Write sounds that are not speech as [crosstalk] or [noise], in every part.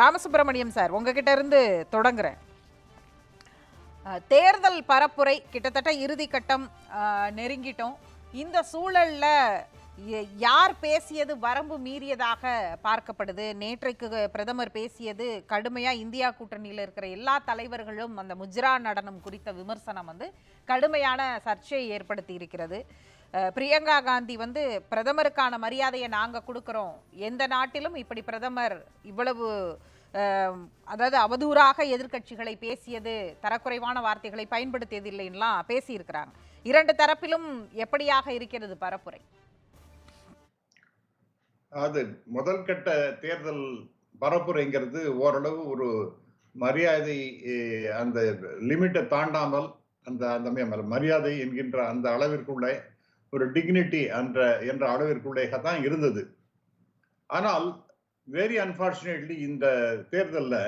Ramasubramaniam sir உங்ககிட்ட இருந்து தொடங்குறேன். தேர்தல் பரப்புரை கிட்டத்தட்ட இறுதி கட்டம் நெருங்கிட்டோம். இந்த சூழலில் யார் பேசியது வரம்பு மீறியதாக பார்க்கப்படுது. நேற்றைக்கு பிரதமர் பேசியது கடுமையாக இந்தியா கூட்டணியில் இருக்கிற எல்லா தலைவர்களும் அந்த முஜ்ரா நடனம் குறித்த விமர்சனம் வந்து கடுமையான சர்ச்சையை ஏற்படுத்தி இருக்கிறது. பிரியங்கா காந்தி வந்து பிரதமருக்கான மரியாதையை நாங்கள் கொடுக்குறோம். எந்த நாட்டிலும் இப்படி பிரதமர் இவ்வளவு அதாவது அவதூறாக எதிர்க்கட்சிகளை பேசியது தரக்குறைவான வார்த்தைகளை பயன்படுத்தியது பேசியிருக்கிறாங்க. இரண்டு தரப்பிலும் எப்படியாக இருக்கிறது பரப்புரை? அது முதல் கட்ட தேர்தல் பரப்புரைங்கிறது ஓரளவு ஒரு மரியாதை அந்த லிமிட்டை தாண்டாமல் அந்த அந்த மரியாதை என்கின்ற அந்த அளவிற்குள்ளே ஒரு டிக்னிட்டி என்ற என்ற அளவிற்குள்ளேக தான் இருந்தது. ஆனால் வெரி அன்பார்ச்சுனேட்லி இந்த தேர்தலில்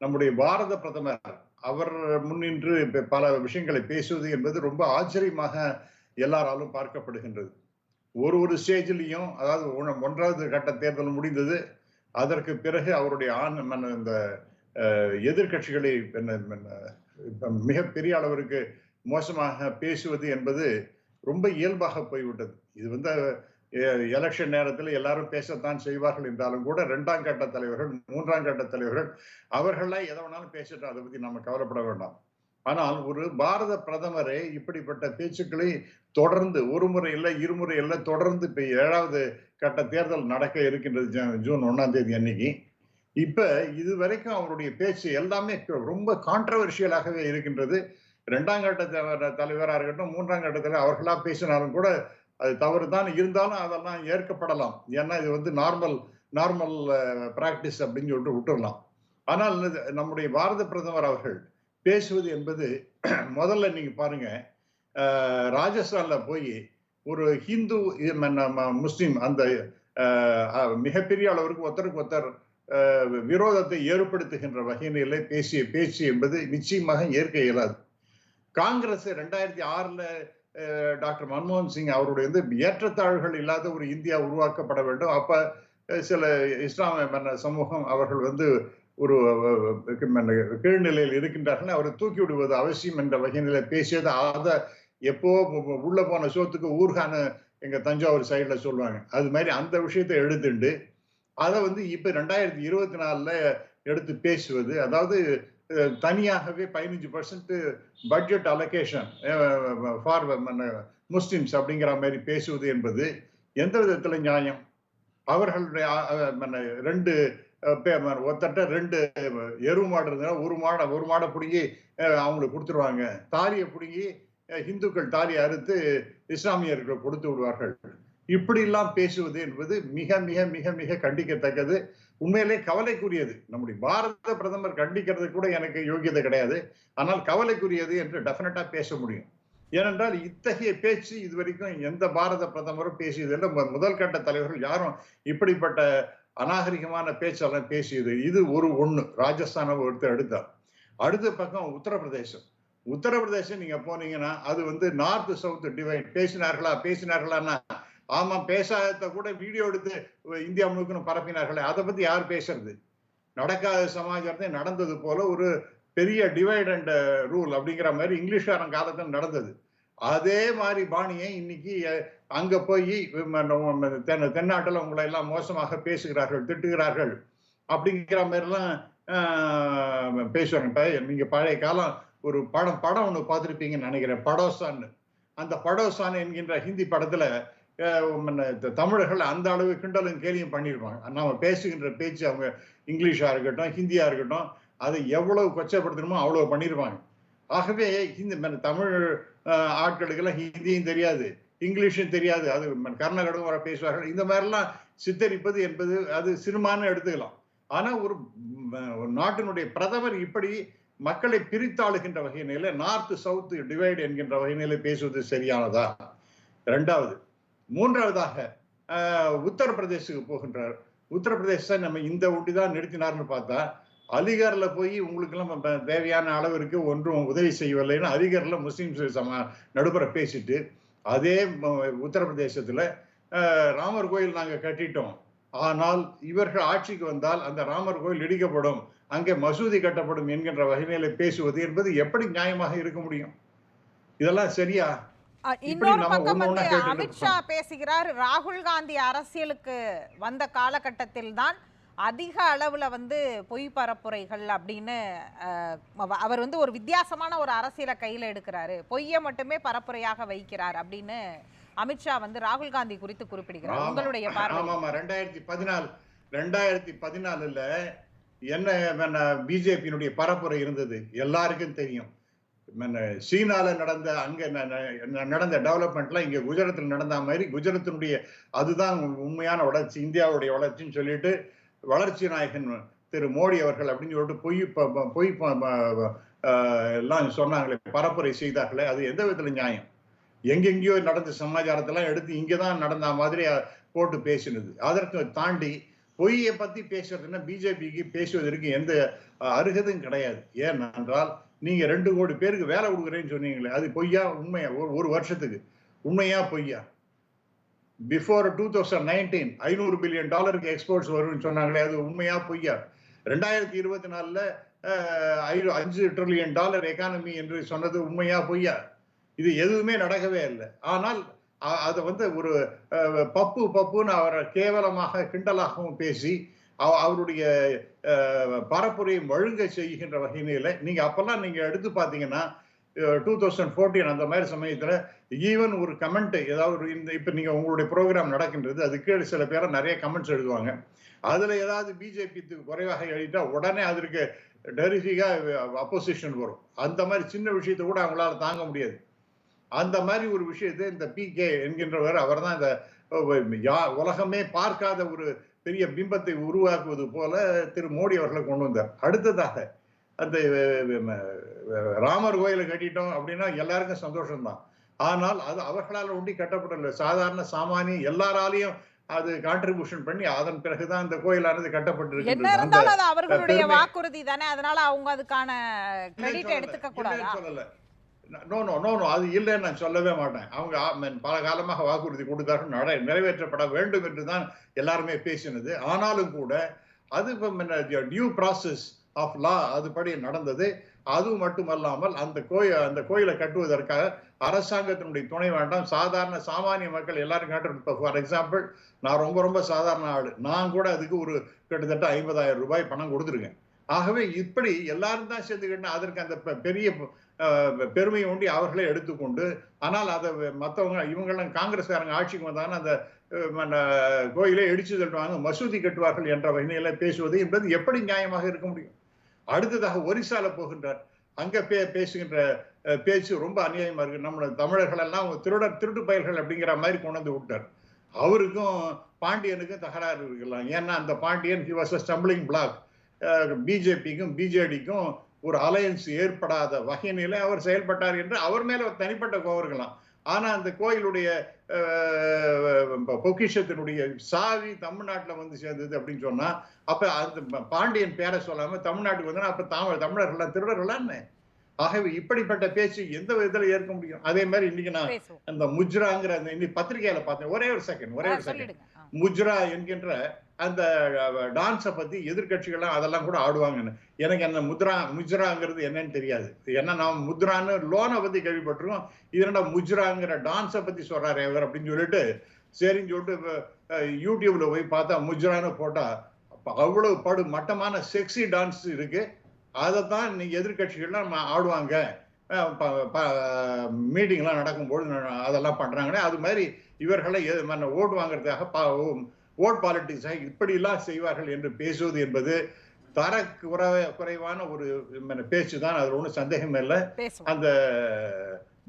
நம்முடைய பாரத பிரதமர் அவர் முன்னின்று பல விஷயங்களை பேசுவது என்பது ரொம்ப ஆச்சரியமாக எல்லாராலும் பார்க்கப்படுகின்றது. ஒரு ஒரு ஸ்டேஜ்லையும் அதாவது ஒன்றாவது கட்ட தேர்தல் முடிந்தது அதற்கு பிறகு அவருடைய ஆண் இந்த எதிர்கட்சிகளை எதிர்க்கட்சிகளை என்ன, மிகப்பெரிய அளவிற்கு மோசமாக பேசுவது என்பது ரொம்ப இயல்பாக போய்விட்டது. இது வந்து எலெக்ஷன் நேரத்தில் எல்லாரும் பேசத்தான் செய்வார்கள் என்றாலும் கூட ரெண்டாம் கட்ட தலைவர்கள் மூன்றாம் கட்ட தலைவர்கள் அவர்களாம் எதை வேணாலும் பேசட்டும் அதை பற்றி நம்ம கவலைப்பட வேண்டாம். ஆனால் ஒரு பாரத பிரதமரே இப்படிப்பட்ட பேச்சுக்களை தொடர்ந்து ஒரு முறை இல்லை இருமுறை இல்லை தொடர்ந்து இப்போ ஏழாவது கட்ட தேர்தல் நடக்க இருக்கின்றது ஜ- ஜூன் ஒன்றாம் தேதி அன்னைக்கு. இப்போ இது வரைக்கும் அவருடைய பேச்சு எல்லாமே ரொம்ப கான்ட்ரவர்ஷியலாகவே இருக்கின்றது. இரண்டாம் கட்ட தலைவராக இருக்கட்டும் மூன்றாம் கட்டத்தில் அவர்களாக அவர்களா பேசினாலும் கூட அது தவறு தான் இருந்தாலும் அதெல்லாம் ஏற்கப்படலாம். ஏன்னா இது வந்து நார்மல் நார்மல் பிராக்டிஸ் அப்படின்னு சொல்லிட்டு விட்டுறலாம். ஆனால் நம்முடைய பாரத பிரதமர் அவர்கள் பேசுவது என்பது [clears throat] முதல்ல நீங்க பாருங்க ராஜஸ்தானில் ராஜஸ்தான்ல போய் ஒரு ஹிந்து முஸ்லீம் அந்த மிகப்பெரிய அளவிற்கு ஒருத்தருக்கு ஒருத்தர் விரோதத்தை ஏற்படுத்துகின்ற வகையிலே பேசிய பேச்சு என்பது நிச்சயமாக ஏற்க இயலாது. காங்கிரஸ் ரெண்டாயிரத்தி ஆறுல டாக்டர் மன்மோகன் சிங் அவருடைய வந்து ஏற்றத்தாழ்வுகள் இல்லாத ஒரு இந்தியா உருவாக்கப்பட வேண்டும். அப்ப சில இஸ்லாமிய மன்ன சமூகம் அவர்கள் வந்து ஒரு கீழ்நிலையில் இருக்கின்றார்கள். அவரை தூக்கி விடுவது அவசியம் என்ற வகையில பேசியது. அதை எப்போ உள்ள போன சோத்துக்கு ஊர்கான எங்க தஞ்சாவூர் சைட்ல சொல்லுவாங்க. அது மாதிரி அந்த விஷயத்தை எடுத்துண்டு அதை வந்து இப்ப ரெண்டாயிரத்தி இருபத்தி நாலுல எடுத்து பேசுவது அதாவது தனியாகவே பதினஞ்சு percent budget allocation for Muslims அப்படிங்கிற மாதிரி பேசுவது என்பது எந்த விதத்துல நியாயம்? அவர்களுடைய மன்ன ரெண்டு ஒத்தட்ட பே- ரெண்டு எருவு மாடு இருந்தா ஒரு மாடை ஒரு மாடை பிடுங்கி அவங்களுக்கு கொடுத்துருவாங்க. தாலியை பிடுங்கி இந்துக்கள் தாலி அறுத்து இஸ்லாமியர்கள் கொடுத்து விடுவார்கள். இப்படியெல்லாம் பேசுவது என்பது மிக மிக மிக மிக கண்டிக்கத்தக்கது. உண்மையிலே கவலைக்குரியது. நம்முடைய பாரத பிரதமர் கண்டிக்கிறது கூட எனக்கு யோகியதை கிடையாது. ஆனால் கவலைக்குரியது என்று டெஃபினட்டா பேச முடியும். ஏனென்றால் இத்தகைய பேச்சு இது வரைக்கும் எந்த பாரத பிரதமரும் பேசியதில்லை மு- முதல் கட்ட தலைவர்கள் யாரும் இப்படிப்பட்ட அநாகரிகமான பேச்செல்லாம் பேசியது. இது ஒரு ஒண்ணு. ராஜஸ்தானை ஒருத்தர் எடுத்தார். அடுத்த பக்கம் உத்தரப்பிரதேசம். உத்தரப்பிரதேசம் நீங்க போனீங்கன்னா அது வந்து நார்த் சவுத் டிவைட் பேசினார்களா? பேசினார்களான்னா ஆமாம் பேசாத கூட வீடியோ எடுத்து இந்தியா முழுக்கணும் பரப்பினார்களே அதை பற்றி யார் பேசுறது? நடக்காத சமாச்சாரத்தை நடந்தது போல ஒரு பெரிய டிவைட் அண்ட் ரூல் அப்படிங்கிற மாதிரி இங்கிலீஷ்காரன் காலத்தில் நடந்தது. அதே மாதிரி பாணியை இன்னைக்கு அங்கே அங்க போய் தென் தென்னாட்டில் உங்களை எல்லாம் மோசமாக பேசுகிறார்கள் திட்டுகிறார்கள் அப்படிங்கிற மாதிரிலாம் பேசுவாங்க. இப்போ நீங்க பழைய காலம் ஒரு படம் படம் ஒன்று பார்த்துருப்பீங்கன்னு நினைக்கிறேன். படோசான்னு. அந்த படோசான் என்கின்ற ஹிந்தி படத்துல தமிழர்கள் அந்த அளவு கிண்டலும் கேலியும் பண்ணியிருப்பாங்க நாம பேசுகின்ற பேச்சு அவங்க இங்கிலீஷா இருக்கட்டும் ஹிந்தியா இருக்கட்டும் அதை எவ்வளவு கொச்சப்படுத்தணுமோ அவ்வளவு பண்ணியிருப்பாங்க ஆகவே இந்த தமிழ் ஆட்களுக்கெல்லாம் ஹிந்தியும் தெரியாது இங்கிலீஷும் தெரியாது. அது கர்நாடகம் வர பேசுவார்கள். இந்த மாதிரிலாம் சித்தரிப்பது என்பது அது சிறுமான்னு எடுத்துக்கலாம். ஆனா ஒரு ஒரு நாட்டினுடைய பிரதமர் இப்படி மக்களை பிரித்தாளுகின்ற வகையினில நார்த் சவுத் டிவைடு என்கின்ற வகையினில பேசுவது சரியானதா? இரண்டாவது மூன்றாவதாக உத்தரப்பிரதேசுக்கு போகின்றார். உத்தரப்பிரதேச நம்ம இந்த ஒட்டி தான் நிறுத்தினார்னு பார்த்தா அலிகர்ல போய் உங்களுக்கெல்லாம் தேவையான அளவிற்கு ஒன்றும் உதவி செய்யவில்லைன்னு அலிகர்ல முஸ்லீம்ஸ் சம நடுப்புற பேசிட்டு அதே ம- உத்தரப்பிரதேசத்துல ராமர் கோயில் நாங்க கட்டிட்டோம். ஆனால் இவர்கள் ஆட்சிக்கு வந்தால் அந்த ராமர் கோயில் இடிக்கப்படும் அங்கே மசூதி கட்டப்படும் என்கின்ற வகையில பேசுவது என்பது எப்படி நியாயமாக இருக்க முடியும்? இதெல்லாம் சரியா? இன்னொரு பக்கம் வந்து அமித்ஷா பேசுகிறார். ராகுல் காந்தி அரசியலுக்கு வந்த காலகட்டத்தில் தான் அதிக அளவுல வந்து பொய் பரப்புரைகள் அப்படின்னு அவர் வந்து ஒரு வித்தியாசமான ஒரு அரசியலை கையில எடுக்கிறாரு. பொய்யை மட்டுமே பரப்புரையாக வைக்கிறார் அப்படின்னு அமித்ஷா வந்து ராகுல் காந்தி குறித்து குறிப்பிடுகிறார். உங்களுடைய பார்வை? ரெண்டாயிரத்தி பதினாலு ரெண்டாயிரத்தி பதினாலுல என்ன பிஜேபியினுடைய பரப்புரை இருந்தது? எல்லாருக்கும் தெரியும். சீனால நடந்த அங்க ந- நடந்த டெவலப்மெண்ட்லாம் இங்க குஜராத்தில் நடந்த மாதிரி குஜராத்தினுடைய அதுதான் உண்மையான வளர்ச்சி இந்தியாவுடைய வளர்ச்சின்னு சொல்லிட்டு வளர்ச்சி நாயகன் திரு மோடி அவர்கள் அப்படின்னு சொல்லிட்டு பொய் பொய் எல்லாம் சொன்னாங்களே பரப்புரை செய்தார்களே அது எந்த விதத்துல நியாயம்? எங்கெங்கேயோ நடந்த சமாச்சாரத்தெல்லாம் எடுத்து இங்கே தான் நடந்த மாதிரி போட்டு பேசினது. அதற்கு தாண்டி பொய்யை பத்தி பேசுறதுன்னா பிஜேபிக்கு பேசுவதற்கு எந்த அருகதும் கிடையாது. ஏனென்றால் நீங்க ரெண்டு கோடி பேருக்கு வேலை கொடுக்குறேன்னு சொன்னீங்களே அது பொய்யா உண்மையா? ஒரு ஒரு வருஷத்துக்கு. உண்மையா பொய்யா? பிஃபோர் டூ தௌசண்ட் நைன்டீன் ஐநூறு பில்லியன் டாலருக்கு எக்ஸ்போர்ட்ஸ் வரும்னு சொன்னாங்களே அது உண்மையா பொய்யா? ரெண்டாயிரத்தி இருபத்தி நாலுல ஐநூ அஞ்சு ட்ரில்லியன் டாலர் எக்கானமி என்று சொன்னது உண்மையா பொய்யா? இது எதுவுமே நடக்கவே இல்லை. ஆனால் அதை வந்து ஒரு பப்பு பப்புன்னு அவரை கேவலமாக கிண்டலாகவும் பேசி அவருடைய பரப்புரையை மழுங்க செய்கின்ற வகையில நீங்க அப்பெல்லாம் நீங்க எடுத்து பார்த்தீங்கன்னா டூ தௌசண்ட் ஃபோர்டீன் அந்த மாதிரி சமயத்துல ஈவன் ஒரு கமெண்ட் ஏதாவது ஒரு இந்த இப்ப நீங்க உங்களுடைய ப்ரோக்ராம் நடக்கின்றது அதுக்கு சில பேரை நிறைய கமெண்ட்ஸ் எழுதுவாங்க. அதுல ஏதாவது பிஜேபி குறைவாக எழுதிட்டா உடனே அதற்கு டெரிஃபிகா அப்போசிஷன் வரும். அந்த மாதிரி சின்ன விஷயத்தை கூட அவங்களால தாங்க முடியாது. அந்த மாதிரி ஒரு விஷயத்தை இந்த பி கே என்கின்றவர் அவர் தான் இந்த யா- உலகமே பார்க்காத ஒரு பெரிய பிம்பத்தை உருவாக்குவது போல திரு மோடி அவர்களை கொண்டு வந்தார். அடுத்ததாக அந்த ராமர் கோயிலை கட்டிட்டோம் அப்படின்னா எல்லாருக்கும் சந்தோஷம்தான். ஆனால் அது அவர்களால் ஒண்டி கட்டப்படல. சாதாரண சாமானிய எல்லாராலையும் அது கான்ட்ரிபியூஷன் பண்ணி அதன் பிறகுதான் கோயிலானது என்ன அந்த இருந்தாலும் அது அவர்களுடைய வாக்குறுதி தானே. அதனால அவங்க அதுக்கான கிரெடிட் எடுத்துக்க. கூடாதா? நோ நோ நோ நோ அது இல்லைன்னு நான் சொல்லவே மாட்டேன். அவங்க பல காலமாக வாக்குறுதி கொடுத்தார்கள் நட நிறைவேற்றப்பட வேண்டும் என்று தான் எல்லாருமே பேசினது. ஆனாலும் கூட அது டியூ ப்ராசஸ் ஆஃப் லா அதுபடி நடந்தது. அது மட்டுமல்லாமல் அந்த கோயில் அந்த கோயிலை கட்டுவதற்காக அரசாங்கத்தினுடைய துணை வேண்டாம். சாதாரண சாமானிய மக்கள் எல்லாரும் இப்போ ஃபார் எக்ஸாம்பிள் நான் ரொம்ப ரொம்ப சாதாரண ஆள். நான் கூட அதுக்கு ஒரு கிட்டத்தட்ட ஐம்பதாயிரம் ரூபாய் பணம் கொடுத்துருக்கேன். ஆகவே இப்படி எல்லாரும் தான் சேர்ந்துக்கிட்டு அதற்கு அந்த பெரிய பெருமையை ஒண்டி அவர்களே எடுத்துக்கொண்டு ஆனால் அதை மற்றவங்க இவங்கெல்லாம் காங்கிரஸ்காரங்க ஆட்சிக்கு வந்தாங்கன்னா அந்த கோயிலே மன்ன இடிச்சு தட்டுவாங்க மசூதி கட்டுவார்கள் என்ற வகையில பேசுவது என்பது எப்படி நியாயமாக இருக்க முடியும்? அடுத்ததாக ஒரிசால போகின்றார். அங்க பே பேசுகின்ற பேச்சு ரொம்ப அநியாயமா இருக்கு. நம்ம தமிழர்கள் எல்லாம் திருடர் திருட்டு பயல்கள் அப்படிங்கிற மாதிரி கொண்டு வந்து விட்டார். அவருக்கும் பாண்டியனுக்கும் தகராறு இருக்கலாம். ஏன்னா அந்த Pandian he was a stumbling block பிஜேபிக்கும் பிஜேடிக்கும் ஒரு அலையன்ஸ் ஏற்படாத வகையில அவர் செயல்பட்டார் என்று அவர் மேல ஒரு தனிப்பட்ட கோவர்களாம் ஆனா அந்த கோயிலுடைய பொக்கிஷத்தினுடைய சாவி தமிழ்நாட்டில் வந்து சேர்ந்தது அப்படின்னு சொன்னா அப்ப அந்த பாண்டியன் பேரை சொல்லாம தமிழ்நாட்டுக்கு வந்து அப்ப தமிழ் தமிழர்கள்லாம் திருடர்களான்னு ஆகவே இப்படிப்பட்ட பேச்சு எந்த விதத்துல ஏற்க முடியும்? அதே மாதிரி இன்னைக்கு நான் அந்த முஜ்ராங்கிற அந்த இன்னைக்கு பத்திரிகையில பார்த்தேன். ஒரே ஒரு செகண்ட் ஒரே ஒரு செகண்ட். முஜ்ரா என்கின்ற அந்த டான்ஸை பத்தி எதிர்க்கட்சிகள்லாம் அதெல்லாம் கூட ஆடுவாங்கன்னு. எனக்கு அந்த முத்ரா முஜ்ராங்கிறது என்னன்னு தெரியாது. ஏன்னா நான் முத்ரான்னு லோனை பத்தி கேள்விப்பட்டிருக்கோம். இது என்னடா முஜ்ராங்கிற டான்ஸை பத்தி சொல்றாரு இவர் அப்படின்னு சொல்லிட்டு சரின்னு சொல்லிட்டு யூடியூப்ல போய் பார்த்தா முஜ்ரான்னு போட்டா அவ்வளவு படு மட்டமான செக்ஸி டான்ஸ் இருக்கு. அதைத்தான் நீங்க எதிர்க்கட்சிகள்லாம் ம- ஆடுவாங்க. மீட்டிங்லாம் நடக்கும்போது அதெல்லாம் பண்றாங்களே அது மாதிரி இவர்களை ஓட்டு வாங்குறதுக்காக பா- ஓட் பாலிட்டிக்ஸாக இப்படியெல்லாம் செய்வார்கள் என்று பேசுவது என்பது தர குறைவ குறைவான ஒரு பேச்சு தான் அதில் ஒன்றும் சந்தேகம் இல்லை. அந்த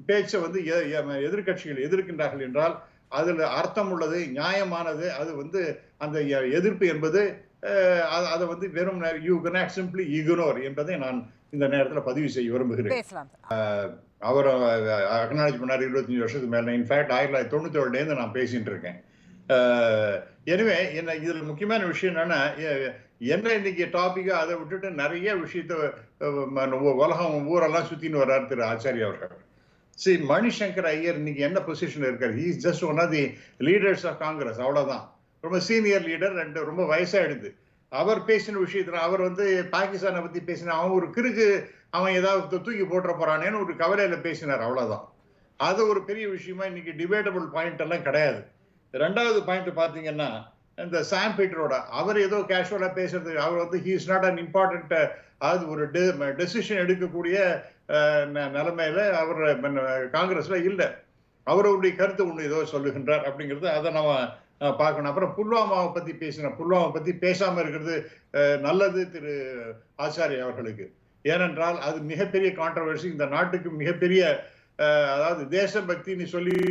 பேச்சை வந்து எ- எ- எதிர்க்கட்சிகள் எதிர்க்கின்றார்கள் என்றால் அதில் அர்த்தம் உள்ளது நியாயமானது அது வந்து அந்த எதிர்ப்பு என்பது அதை வந்து வெறும் யூ cannot சிம்பிளி இக்னோர் என்பதை நான் இந்த நேரத்தில் பதிவு செய்ய விரும்புகிறேன். சார் அவர் அக்னாலஜ் பண்ணார் இருபத்தஞ்சு வருஷத்துக்கு மேல. இன்ஃபேக்ட் ஆயிரத்தி தொள்ளாயிரத்தி தொண்ணூத்தேழுலேருந்து நான் பேசிட்டு இருக்கேன். எனவே என்ன இதுல முக்கியமான விஷயம் என்னன்னா என்ன இன்னைக்கு டாபிக் அதை விட்டுட்டு நிறைய விஷயத்த உலகம் ஊரெல்லாம் சுத்தின்னு வர்றார் திரு ஆச்சாரியா அவர்கள். சி மணிசங்கர் ஐயர் இன்னைக்கு என்ன பொசிஷன்ல இருக்காரு? He's just one of the leaders of Congress அவ்வளவுதான். ரொம்ப சீனியர் லீடர் ரெண்டு ரொம்ப வயசாயிடுது. அவர் பேசின விஷயத்துல அவர் வந்து பாகிஸ்தானை பத்தி பேசின அவன் ஒரு கிறுக்கு அவன் ஏதாவது தூக்கி போட்டுற போறானேன்னு ஒரு கவலையில பேசினார் அவ்வளவுதான். அது ஒரு பெரிய விஷயமா இன்னைக்கு டிபேட்டபிள் பாயிண்ட் எல்லாம் கிடையாது. ரெண்டாவது பாயிண்ட் பாத்தீங்கன்னா இந்த சாம் பீட்டரோட அவர் ஏதோ கேஷுவலா பேசுறது அவர் வந்து he is not an important அது ஒரு டெசிஷன் எடுக்கக்கூடிய நிலைமையில அவர் மன்ன- காங்கிரஸ்ல இல்லை. அவருடைய கருத்து ஒன்று ஏதோ சொல்லுகின்றார் அப்படிங்கிறது அதை நம்ம பார்க்கணும். அப்புறம் புல்வாமாவை பத்தி பேசின புல்வாமா பத்தி பேசாம இருக்கிறது அஹ், நல்லது திரு ஆச்சாரி அவர்களுக்கு. ஏனென்றால் அது மிகப்பெரிய கான்ட்ரவர்சி இந்த நாட்டுக்கு மிகப்பெரிய அஹ், அதாவது தேசபக்தின்னு சொல்லி